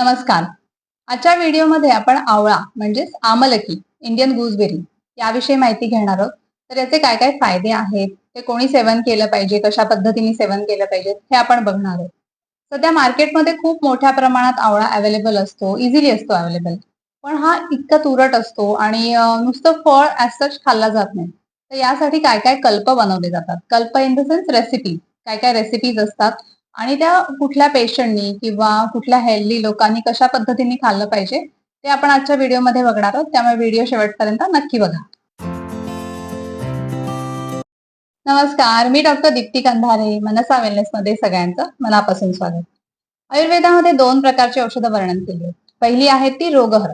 नमस्कार. आजच्या व्हिडिओमध्ये आपण आवळा म्हणजेच आमलकी इंडियन गुजबेरी याविषयी माहिती घेणार आहोत. तर याचे काय काय फायदे आहेत? ते कोणी सेवन केलं पाहिजे? कशा पद्धतीने सेवन केलं पाहिजे? हे आपण बघणार आहोत. सध्या मार्केटमध्ये खूप मोठ्या प्रमाणात आवळा अवेलेबल असतो इझिली असतो अवेलेबल पण हा इतका तुरट असतो आणि नुसतं फळ ॲज सच खाल्ला जात नाही. तर यासाठी काय काय कल्प बनवले जातात? कल्प इन द सेन्स रेसिपी काय काय रेसिपीज असतात? आणि त्या कुठल्या पेशंटनी किंवा कुठल्या हेल्दी लोकांनी कशा पद्धतीने खाल्लं पाहिजे ते आपण आजच्या व्हिडिओमध्ये बघणार आहोत. त्यामुळे व्हिडिओ शेवटपर्यंत नक्की बघा. नमस्कार मी डॉक्टर दीप्ती कंधारे मनसा वेलनेस मध्ये सगळ्यांचं मनापासून स्वागत. आयुर्वेदामध्ये दोन प्रकारची औषधं वर्णन केली आहेत. पहिली आहे ती रोगहर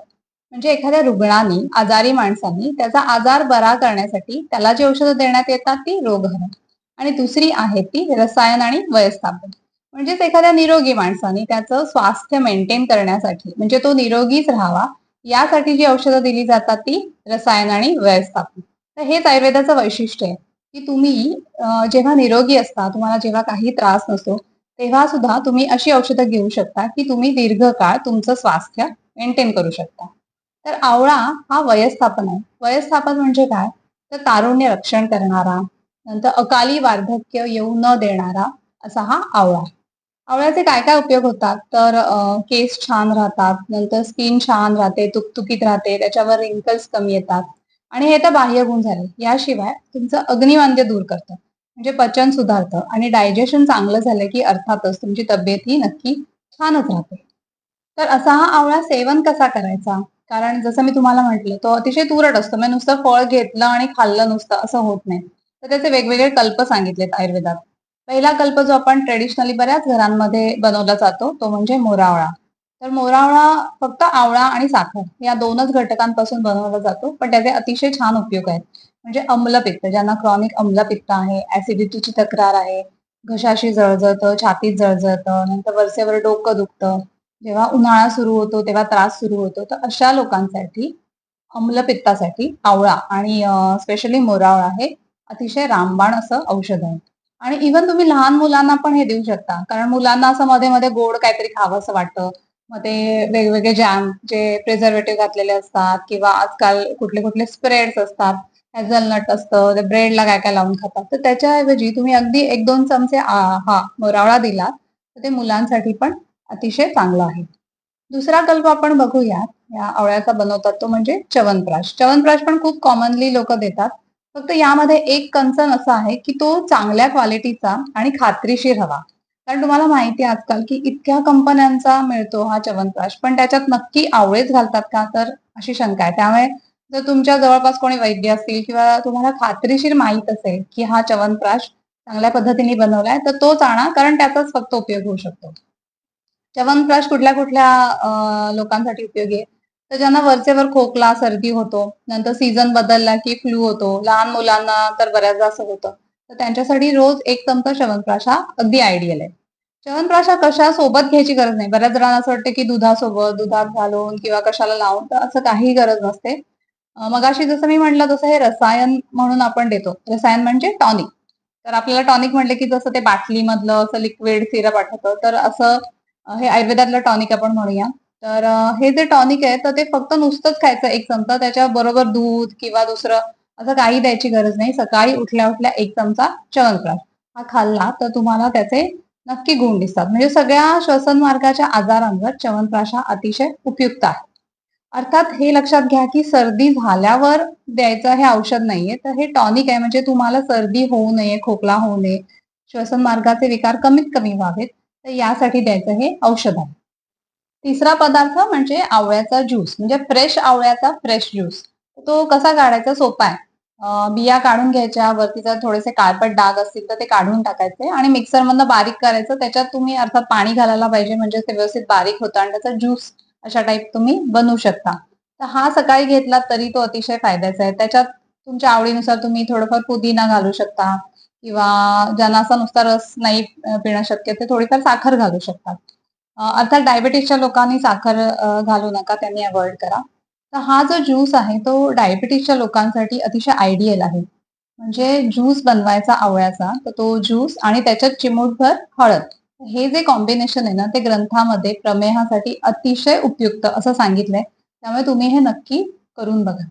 म्हणजे एखाद्या रुग्णाने आजारी माणसांनी त्याचा आजार बरा करण्यासाठी त्याला जी औषधं देण्यात येतात ती रोगहर आणि दुसरी आहे ती रसायन आणि वयस्थापन म्हणजेच एखाद्या निरोगी माणसाने त्याचं स्वास्थ्य मेंटेन करण्यासाठी म्हणजे तो निरोगीच राहावा यासाठी जी औषधं दिली जातात ती रसायन आणि व्यवस्थापन. तर हेच आयुर्वेदाचं वैशिष्ट्य आहे की तुम्ही जेव्हा निरोगी असता तुम्हाला जेव्हा काही त्रास नसतो तेव्हा सुद्धा तुम्ही अशी औषधं घेऊ शकता की तुम्ही दीर्घकाळ तुमचं स्वास्थ्य मेंटेन करू शकता. तर आवळा हा वयस्थापन आहे. वयस्थापन म्हणजे काय? तर तारुण्य रक्षण करणारा नंतर अकाली वार्धक्य येऊ न देणारा असा हा आवळा. आवळ्याचे काय काय उपयोग होतात? तर केस छान राहतात नंतर स्किन छान राहते तुकतुकीत राहते त्याच्यावर रिंकल्स कमी येतात. आणि हे तर बाह्य गुण झाले. याशिवाय तुमचं अग्निवांद्य दूर करतं. म्हणजे पचन सुधारतं आणि डायजेशन चांगलं झालं की अर्थातच तुमची तब्येत ही नक्की छानच राहते. तर असा हा आवळा सेवन कसा करायचा? कारण जसं मी तुम्हाला म्हटलं तो अतिशय तुरट असतो. म्हणजे नुसतं फळ घेतलं आणि खाल्लं नुसतं असं होत नाही. तर त्याचे वेगवेगळे कल्प सांगितलेत आयुर्वेदात. पहिला कल्प जो आपण ट्रेडिशनली बऱ्याच घरांमध्ये बनवला जातो तो म्हणजे मोरावळा. तर मोरावळा फक्त आवळा आणि साखर या दोनच घटकांपासून बनवला जातो पण त्याचे अतिशय छान उपयोग आहेत. म्हणजे अम्लपित्त ज्यांना क्रॉनिक अम्लपित्त आहे ऍसिडिटीची तक्रार आहे घशाशी जळजळतं छातीत जळजळतं नंतर वरसेवर डोकं दुखतं जेव्हा उन्हाळा सुरू होतो तेव्हा त्रास सुरू होतो तर अशा लोकांसाठी अम्लपित्तासाठी आवळा आणि स्पेशली मोरावळा हे अतिशय रामबाण असं औषध आहे. आणि इव्हन तुम्ही लहान मुलांना पण हे देऊ शकता. कारण मुलांना असं मध्ये मध्ये गोड काहीतरी खावं असं वाटतं. मग ते वेगवेगळे जॅम जे प्रिझर्वेटिव्ह घातलेले असतात किंवा आजकाल कुठले कुठले स्प्रेड्स असतात. हॅझलनट असतं ते ब्रेडला काय काय लावून खातात. तर त्याच्याऐवजी तुम्ही अगदी एक दोन चमचे हा मोरावळा दिला तर ते मुलांसाठी पण अतिशय चांगलं आहे. दुसरा कल्प आपण बघूयात या आवळ्याचा बनवतात तो म्हणजे च्यवनप्राश. च्यवनप्राश पण खूप कॉमनली लोक देतात. फक्त यामध्ये एक कन्सर्न असा आहे की तो चांगल्या क्वालिटीचा आणि खात्रीशीर हवा. कारण तुम्हाला माहिती आहे आजकाल की इतक्या कंपन्यांचा मिळतो हा च्यवनप्राश पण त्याच्यात नक्की आवळेच घालतात का तर अशी शंका आहे. त्यामुळे जर तुमच्या जवळपास कोणी वैद्य असतील किंवा तुम्हाला खात्रीशीर माहीत असेल की हा च्यवनप्राश चांगल्या पद्धतीने बनवलाय तर तोच आणा कारण त्याचाच फक्त उपयोग होऊ शकतो. च्यवनप्राश कुठल्या कुठल्या लोकांसाठी उपयोगी आहे? तर ज्यांना वरचेवर खोकला सर्दी होतो नंतर सीझन बदलला की फ्लू होतो लहान मुलांना तर बऱ्याचदा असं होतं. तर त्यांच्यासाठी रोज एक चमचा च्यवनप्राश हा अगदी आयडियल आहे. च्यवनप्राश कशा सोबत घ्यायची गरज नाही. बऱ्याच जणांना असं वाटतं की दुधासोबत दुधात घालून किंवा कशाला लावून तर असं काही गरज नसते. मगाशी जसं मी म्हटलं तसं हे रसायन म्हणून आपण देतो. रसायन म्हणजे टॉनिक तर आपल्याला टॉनिक म्हटलं की जसं ते बाटलीमधलं असं लिक्विड सिरप आठवतं तर असं हे आयुर्वेदातलं टॉनिक आपण म्हणूया. तर हे जे टॉनिक आहे तर ते फक्त नुसतंच खायचं. एक चमचा त्याच्या बरोबर दूध किंवा दुसरं असं काही द्यायची गरज नाही. सकाळी उठल्या उठल्या एक चमचा च्यवनप्राश हा खाल्ला तर तुम्हाला त्याचे नक्की गुण दिसतात. म्हणजे सगळ्या श्वसन मार्गाच्या आजारांवर च्यवनप्राश हा अतिशय उपयुक्त आहे. अर्थात हे लक्षात घ्या की सर्दी झाल्यावर द्यायचं हे औषध नाहीये. तर हे टॉनिक आहे म्हणजे तुम्हाला सर्दी होऊ नये खोकला होऊ नये श्वसन मार्गाचे विकार कमीत कमी व्हावेत. तर यासाठी द्यायचं हे औषध आहे. तिसरा पदार्थ म्हणजे आवळ्याचा ज्यूस म्हणजे फ्रेश आवळ्याचा फ्रेश ज्यूस तो कसा काढायचा? सोपा आहे. बिया काढून घ्यायच्या वरती जर थोडेसे काळपट डाग असतील तर ते काढून टाकायचे आणि मिक्सर मधनं बारीक करायचं. त्याच्यात तुम्ही अर्थात पाणी घालायला पाहिजे म्हणजे ते व्यवस्थित बारीक होतं आणि त्याचा ज्यूस अशा टाईप तुम्ही बनवू शकता. तर हा सकाळी घेतला तरी तो अतिशय फायद्याचा आहे. त्याच्यात तुमच्या आवडीनुसार तुम्ही थोडंफार पुदिना घालू शकता किंवा ज्यांना असा नुसता रस नाही पिणं शक्य ते थोडीफार साखर घालू शकतात अर्थात डायबिटीसच्या लोकांनी साखर घालू नका त्यांनी अवॉइड करा. तर हा जो ज्यूस आहे तो डायबिटीसच्या लोकांसाठी अतिशय आयडियल आहे. म्हणजे ज्यूस बनवायचा आवळ्याचा तर तो ज्यूस आणि त्याच्यात चिमूटभर हळद. हे जे कॉम्बिनेशन आहे ना ते ग्रंथामध्ये प्रमेहासाठी अतिशय उपयुक्त असं सांगितलंय. त्यामुळे तुम्ही हे नक्की करून बघा.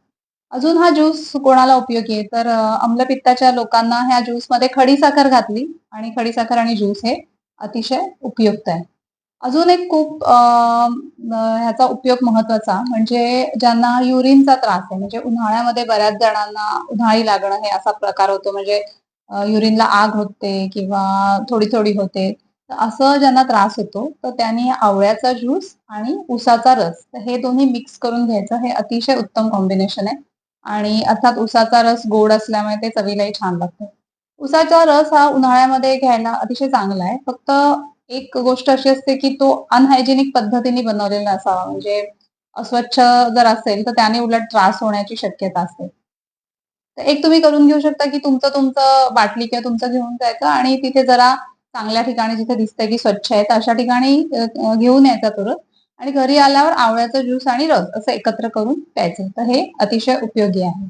अजून हा ज्यूस कोणाला उपयोगी आहे? तर अम्लपित्ताच्या आम्लपित्ताच्या लोकांना ह्या ज्यूसमध्ये खडी साखर घातली आणि खडी साखर आणि ज्यूस हे अतिशय उपयुक्त आहे. अजून एक खूप ह्याचा उपयोग महत्त्वाचा म्हणजे ज्यांना युरिनचा त्रास आहे म्हणजे उन्हाळ्यामध्ये बऱ्याच जणांना उन्हाळी लागणं हे असा प्रकार होतो म्हणजे युरिनला आग होते किंवा थोडी थोडी होते तर असं ज्यांना त्रास होतो तर त्यांनी आवळ्याचा ज्यूस आणि उसाचा रस तर हे दोन्ही मिक्स करून घ्यायचं हे अतिशय उत्तम कॉम्बिनेशन आहे. आणि अर्थात उसाचा रस गोड असल्यामुळे ते चवीलाही छान लागतं. उसाचा रस हा उन्हाळ्यामध्ये घ्यायला अतिशय चांगला आहे फक्त एक गोष्ट अशी असते की तो अनहायजेनिक पद्धतीने बनवलेला असावा. म्हणजे अस्वच्छ जर असेल तर त्याने उलट त्रास होण्याची शक्यता असते. तर एक तुम्ही करून घेऊ शकता की तुमचं तुमचं बाटली किंवा तुमचं घेऊन जायचं आणि तिथे जरा चांगल्या ठिकाणी जिथे दिसतंय की स्वच्छ आहे तर अशा ठिकाणी घेऊन यायचा तुरंत. आणि घरी आल्यावर आवळ्याचा ज्यूस आणि रस असं एकत्र करून प्यायचं. तर हे अतिशय उपयोगी आहे.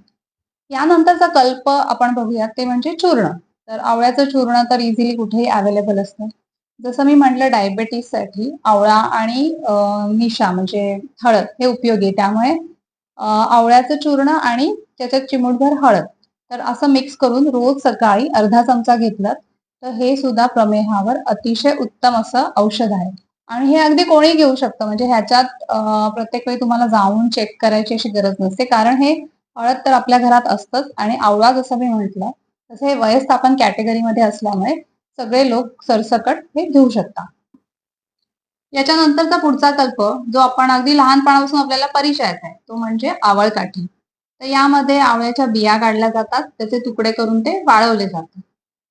यानंतरचा कल्प आपण बघूयात ते म्हणजे चूर्ण. तर आवळ्याचं चूर्ण तर इझिली कुठेही अवेलेबल असतं. जसं मी म्हटलं डायबेटीससाठी आवळा आणि निशा म्हणजे हळद हे उपयोगी आहे. त्यामुळे आवळ्याचं चूर्ण आणि त्याच्यात चिमूटभर हळद. तर असं मिक्स करून रोज सकाळी अर्धा चमचा घेतलं तर हे सुद्धा प्रमेहावर अतिशय उत्तम असं औषध आहे. आणि हे अगदी कोणी घेऊ शकतं. म्हणजे ह्याच्यात प्रत्येक वेळी तुम्हाला जाऊन चेक करायची अशी गरज नसते. कारण हे हळद तर आपल्या घरात असतंच आणि आवळा जसं मी म्हटलं तसं हे वयस्थापन कॅटेगरीमध्ये असल्यामुळे सगळे लोक सरसकट हे घेऊ शकतात. याच्यानंतरचा पुढचा कल्प जो आपण अगदी लहानपणापासून आपल्याला परिचयात आहे तो म्हणजे आवळकाठी. तर यामध्ये आवळ्याच्या बिया काढल्या जातात त्याचे तुकडे करून ते वाळवले जातात.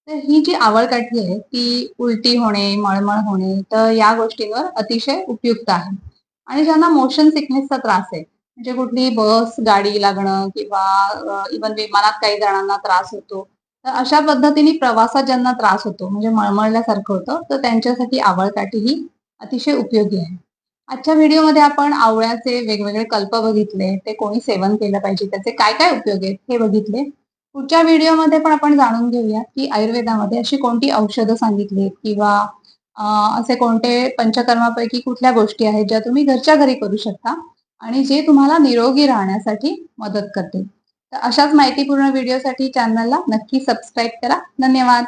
तर ही जी आवळकाठी आहे ती उलटी होणे मळमळ होणे तर या गोष्टींवर अतिशय उपयुक्त आहे. आणि ज्यांना मोशन सिकनेसचा त्रास आहे म्हणजे कुठली बस गाडी लागणं किंवा इवन विमानात काही जणांना त्रास होतो तर अशा पद्धतीने प्रवासात ज्यांना त्रास होतो म्हणजे मळमळल्यासारखं होतं तर त्यांच्यासाठी आवळकाठी ही अतिशय उपयोगी आहे. आजच्या व्हिडिओमध्ये आपण आवळ्याचे वेगवेगळे कल्प बघितले ते कोणी सेवन केलं पाहिजे त्याचे काय काय उपयोग आहेत हे बघितले. पुढच्या व्हिडिओमध्ये पण आपण जाणून घेऊया की आयुर्वेदामध्ये अशी कोणती औषधं सांगितली आहेत किंवा असे कोणते पंचकर्मापैकी कुठल्या गोष्टी आहेत ज्या तुम्ही घरच्या घरी करू शकता आणि जे तुम्हाला निरोगी राहण्यासाठी मदत करतील. तर अशाच माहितीपूर्ण व्हिडिओसाठी चॅनलला नक्की सबस्क्राईब करा. धन्यवाद.